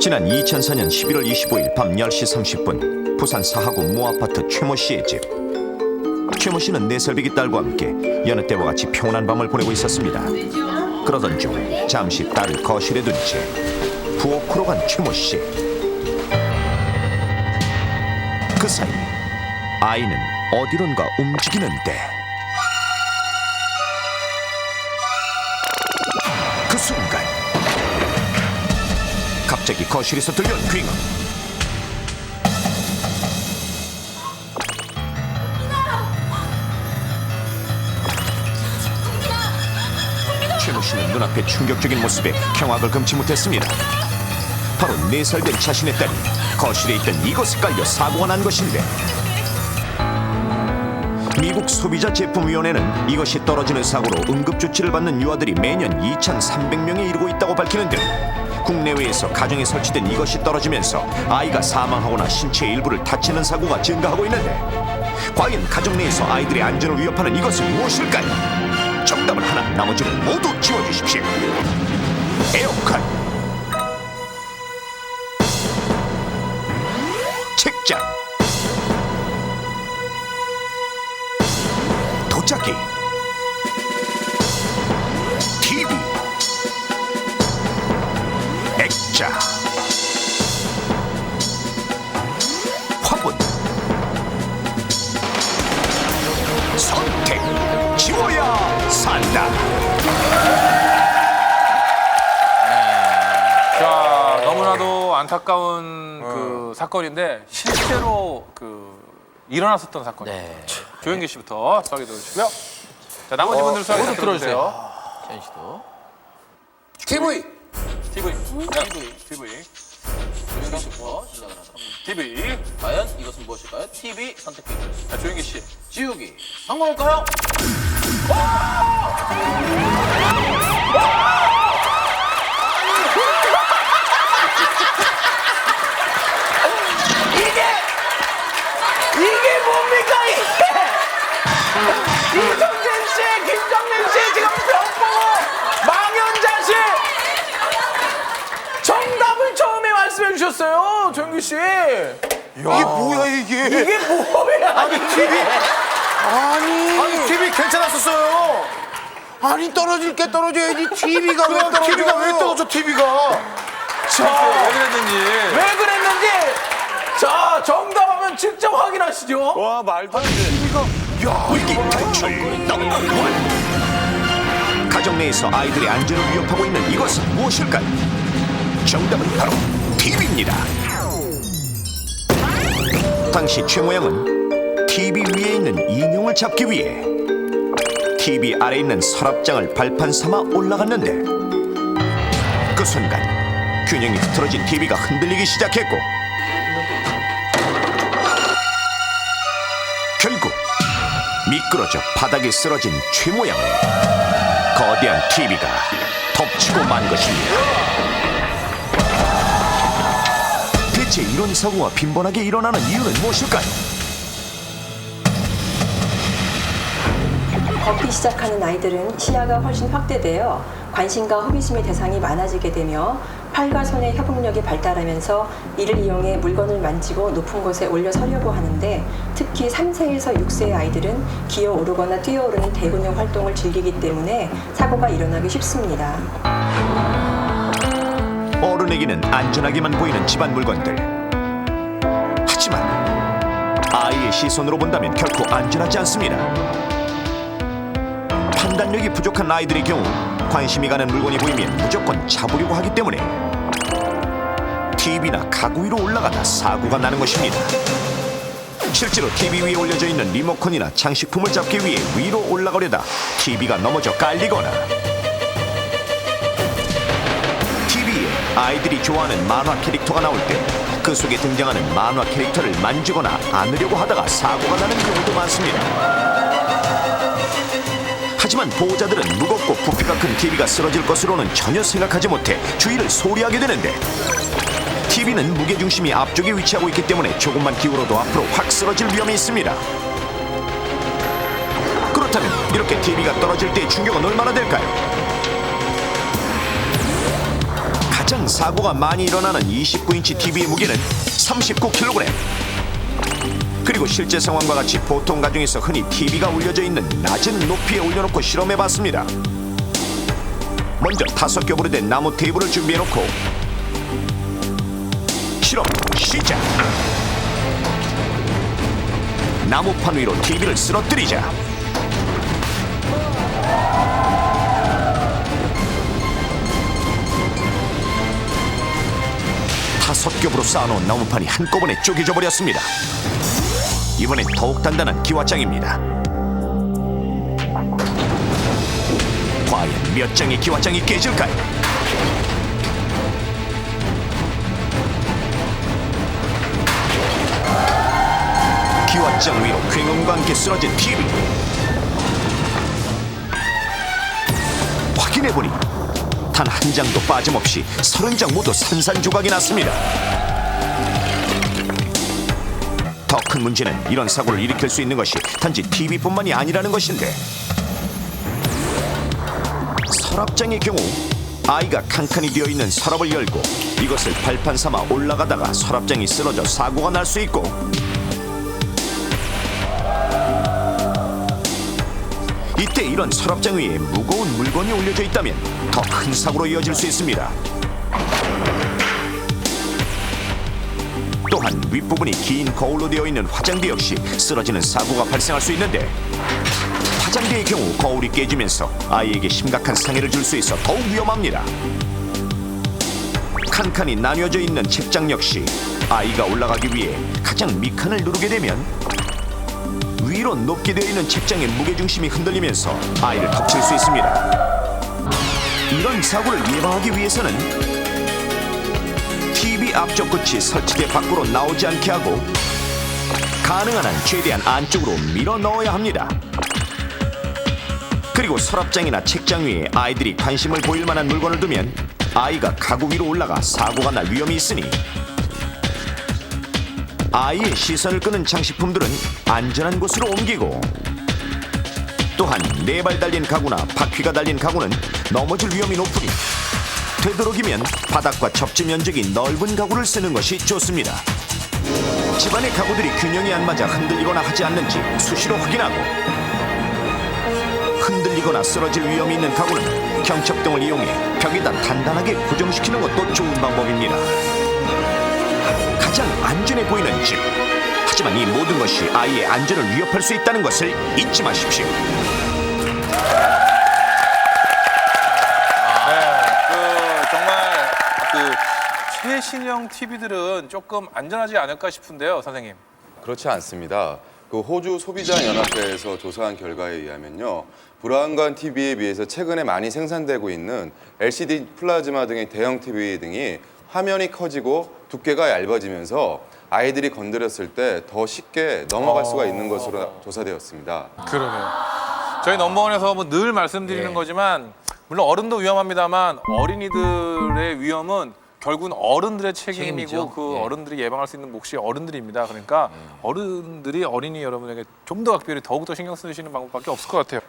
지난 2004년 11월 25일 밤 10시 30분 부산 사하구 모 아파트 최모 씨의 집. 최모 씨는 네 살배기 딸과 함께 여느 때와 같이 평온한 밤을 보내고 있었습니다. 그러던 중 잠시 딸을 거실에 둔 채 부엌으로 간 최모 씨. 그 사이 아이는 어디론가 움직이는데 갑자기 거실에서 들려온 귀가 최모 씨는 눈앞에 충격적인 모습에 경악을 금치 못했습니다. 바로 네 살 된 자신의 딸이 거실에 있던 이것에 깔려 사고가 난 것인데 미국 소비자 제품위원회는 이것이 떨어지는 사고로 응급조치를 받는 유아들이 매년 2,300명에 이르고 있다고 밝히는 등 국내외에서 가정에 설치된 이것이 떨어지면서 아이가 사망하거나 신체 일부를 다치는 사고가 증가하고 있는데 과연 가정 내에서 아이들의 안전을 위협하는 이것은 무엇일까요? 정답을 하나 나머지는 모두 지워주십시오. 에어컨 책장 도자기 자 화분 선택 지워야 산다 자 너무나도 안타까운 그 사건인데 실제로 그 일어났었던 사건이에요. 네. 조영기 씨부터 수하게 들어주시고요. 자 나머지 분들 수하게 모두 들어주세요. 현 씨도. TV. TV. TV. TV. 조영기 씨부터 시작을 하도록. TV. 과연 이것은 무엇일까요? TV 선택해 주세요. 자 조영기 씨. 지우기 성공할까요? 이게 뭡니까 이게? 이정진 씨, 김정민 씨 지금 병보고 망연자실 정답을 처음에 말씀해 주셨어요, 정규 씨. 이게 뭐야 이게? 이게 뭐야? 아니 TV 아니 아니 TV 괜찮았었어요. 아니 떨어질 게 떨어져야지 TV가 왜 떨어져? TV가 왜 떨어져 TV가? 왜 그랬는지. 왜 그랬는지 자 정답하면 직접 확인하시죠. 와 말도 안 돼. 위기 탈출 원 가정 내에서 아이들의 안전을 위협하고 있는 이것은 무엇일까요? 정답은 바로 TV입니다. 당시 최 모양은 TV 위에 있는 인형을 잡기 위해 TV 아래 있는 서랍장을 발판 삼아 올라갔는데 그 순간 균형이 흐트러진 TV가 흔들리기 시작했고 결국 미끄러져 바닥에 쓰러진 최 모양을 거대한 TV가 덮치고 만 것입니다. 대체 이런 사고가 빈번하게 일어나는 이유는 무엇일까요? 걷기 시작하는 아이들은 시야가 훨씬 확대되어 관심과 호기심의 대상이 많아지게 되며 팔과 손의 협응력이 발달하면서 이를 이용해 물건을 만지고 높은 곳에 올려 서려고 하는데 특히 3세에서 6세의 아이들은 기어 오르거나 뛰어오르는 대근육 활동을 즐기기 때문에 사고가 일어나기 쉽습니다. 어른에게는 안전하게만 보이는 집안 물건들. 하지만 아이의 시선으로 본다면 결코 안전하지 않습니다. 판단력이 부족한 아이들의 경우 관심이 가는 물건이 보이면 무조건 잡으려고 하기 때문에 TV나 가구 위로 올라가다 사고가 나는 것입니다. 실제로 TV 위에 올려져 있는 리모컨이나 장식품을 잡기 위해 위로 올라가려다 TV가 넘어져 깔리거나 아이들이 좋아하는 만화 캐릭터가 나올 때 그 속에 등장하는 만화 캐릭터를 만지거나 안으려고 하다가 사고가 나는 경우도 많습니다. 하지만 보호자들은 무겁고 부피가 큰 TV가 쓰러질 것으로는 전혀 생각하지 못해 주의를 소리하게 되는데 TV는 무게중심이 앞쪽에 위치하고 있기 때문에 조금만 기울어도 앞으로 확 쓰러질 위험이 있습니다. 그렇다면 이렇게 TV가 떨어질 때의 충격은 얼마나 될까요? 가장 사고가 많이 일어나는 29인치 TV의 무게는 39kg. 그리고 실제 상황과 같이 보통 가정에서 흔히 TV가 올려져 있는 낮은 높이에 올려놓고 실험해봤습니다. 먼저 다섯 겹으로 된 나무 테이블을 준비해놓고 실험 시작. 나무판 위로 TV를 쓰러뜨리자. 다섯 겹으로 쌓아놓은 나무판이 한꺼번에 쪼개져 버렸습니다. 이번엔 더욱 단단한 기와장입니다. 과연 몇 장의 기와장이 깨질까요? 기와장 위로 굉음과 함께 쓰러진 TV. 확인해보니 단 한 장도 빠짐없이 서른 장 모두 산산조각이 났습니다. 더 큰 문제는 이런 사고를 일으킬 수 있는 것이 단지 TV뿐만이 아니라는 것인데 서랍장의 경우 아이가 칸칸이 되어 있는 서랍을 열고 이것을 발판 삼아 올라가다가 서랍장이 쓰러져 사고가 날 수 있고 이때 이런 서랍장 위에 무거운 물건이 올려져 있다면 더 큰 사고로 이어질 수 있습니다. 또한 윗부분이 긴 거울로 되어 있는 화장대 역시 쓰러지는 사고가 발생할 수 있는데 화장대의 경우 거울이 깨지면서 아이에게 심각한 상해를 줄 수 있어 더욱 위험합니다. 칸칸이 나뉘어져 있는 책장 역시 아이가 올라가기 위해 가장 밑칸을 누르게 되면 위로 높게 되어 있는 책장의 무게중심이 흔들리면서 아이를 덮칠 수 있습니다. 이런 사고를 예방하기 위해서는 TV 앞쪽 끝이 설치대 밖으로 나오지 않게 하고 가능한 한 최대한 안쪽으로 밀어 넣어야 합니다. 그리고 서랍장이나 책장 위에 아이들이 관심을 보일 만한 물건을 두면 아이가 가구 위로 올라가 사고가 날 위험이 있으니 아이의 시선을 끄는 장식품들은 안전한 곳으로 옮기고 또한 네 발 달린 가구나 바퀴가 달린 가구는 넘어질 위험이 높으니 되도록이면 바닥과 접지 면적이 넓은 가구를 쓰는 것이 좋습니다. 집안의 가구들이 균형이 안 맞아 흔들리거나 하지 않는지 수시로 확인하고 흔들리거나 쓰러질 위험이 있는 가구는 경첩등을 이용해 벽에다 단단하게 고정시키는 것도 좋은 방법입니다. 가장 안전해 보이는 집. 하지만 이 모든 것이 아이의 안전을 위협할 수 있다는 것을 잊지 마십시오. 그 정말 그 최신형 TV들은 조금 안전하지 않을까 싶은데요, 선생님. 그렇지 않습니다. 그 호주 소비자 연합회에서 조사한 결과에 의하면요. 브라운관 TV에 비해서 최근에 많이 생산되고 있는 LCD 플라즈마 등의 대형 TV 등이 화면이 커지고 두께가 얇아지면서 아이들이 건드렸을 때 더 쉽게 넘어갈 수가 있는 것으로 조사되었습니다. 그러네요. 저희 넘버원에서 뭐 늘 말씀드리는 거지만 물론 어른도 위험합니다만 어린이들의 위험은 결국은 어른들의 책임이고 책임이죠. 그 예. 어른들이 예방할 수 있는 몫이 어른들입니다. 그러니까 어른들이 어린이 여러분에게 좀 더 각별히 더욱더 신경 쓰시는 방법밖에 없을 것 같아요.